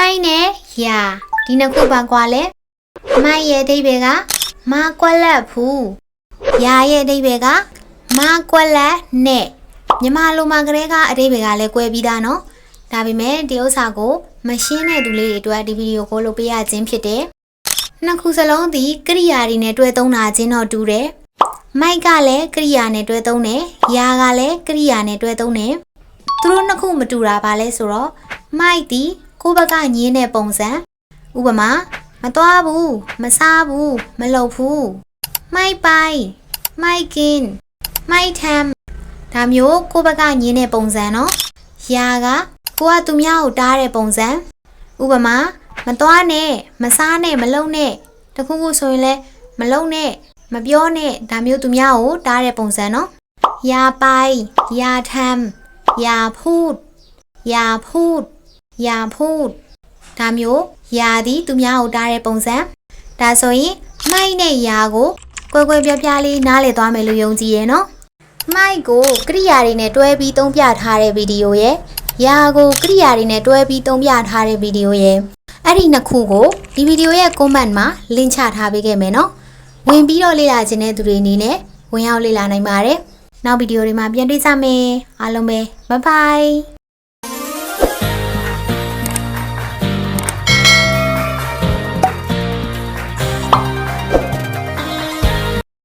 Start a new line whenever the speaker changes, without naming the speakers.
မိုက်နဲ့ယာဒီနှစ်ခုပါကွာလဲမိုက်ရဲ့အဓိပ္ပာယ်ကမကွက်လက်ဘူးယာရဲ့အဓိပ္ပာယ်ကမကွက်လက်နဲ့မြန်မာလိုမှာကလေးကအဓိပ္ပာယ်ကလည်းကွဲပြီးသားနော်ဒါပေမဲ့ဒီဥစ္စာကိုမရှင်းတဲ့သူလေးတွေအတွက်ဒီဗီဒီယိုကိုလုပ်ပေးရခြင်းဖြစ်တယ်နှစ်ခုစလုံးသည်ကရိယာတွေနဲ့တွဲသုံးတာချင်းတော့တူတယ်မိုက်ကလည်းကရိယာနဲ့တွဲသုံးတယ်ယာကလည်းကရိယာနဲ့တွဲသုံးတယ်သူတို့နှစ်ခုမတူတာပါလဲဆိုတော့မိုက်သည် ကိုယ့်ဘက်ကညင်းတဲ့ပုံစံဥပမာမသွားဘူးမစားဘူးမလုပ်ဘူးမိုက်ပိုင်မိုက်ကင်မိုက်ထမ်ဒါမျိုးကိုယ့်ဘက်ကညင်းတဲ့ပုံစံနော်ယာကကိုကသူများကိုတားတဲ့ပုံစံဥပမာမသွားနဲ့မစားနဲ့မလုံနဲ့တခုခုဆိုရင်လဲမလုံနဲ့မပြောနဲ့ဒါမျိုးသူများကိုတားတဲ့ပုံစံနော်ယာပိုင်ယာထမ်ယာဖူးယာဖူး ယာဖူးဒါမျိုးယာသည်သူများကိုတားတဲ့ပုံစံဒါဆိုရင်မိုက်နဲ့ယာကိုကွယ်ကွယ်ပြားပြားလေးနားလည်သွားမယ်လို့ယုံကြည်ရဲ့နော်မိုက်ကိုကရိယာတွေနဲ့တွဲပြီးသုံးပြထားတဲ့ဗီဒီယိုရဲ့ယာကိုကရိယာတွေနဲ့တွဲပြီးသုံးပြထားတဲ့ဗီဒီယိုရဲ့အဲ့ဒီနှစ်ခုကိုဒီဗီဒီယိုရဲ့ comment မှာ link ချထားပေးခဲ့မယ်နော်ဝင်ပြီးတော့လေ့လာခြင်းတဲ့သူတွေအနေနဲ့ဝင်ရောက်လေ့လာနိုင်ပါတယ်နောက်ဗီဒီယိုတွေမှာပြန်တွေ့ကြမယ်အားလုံးပဲ bye bye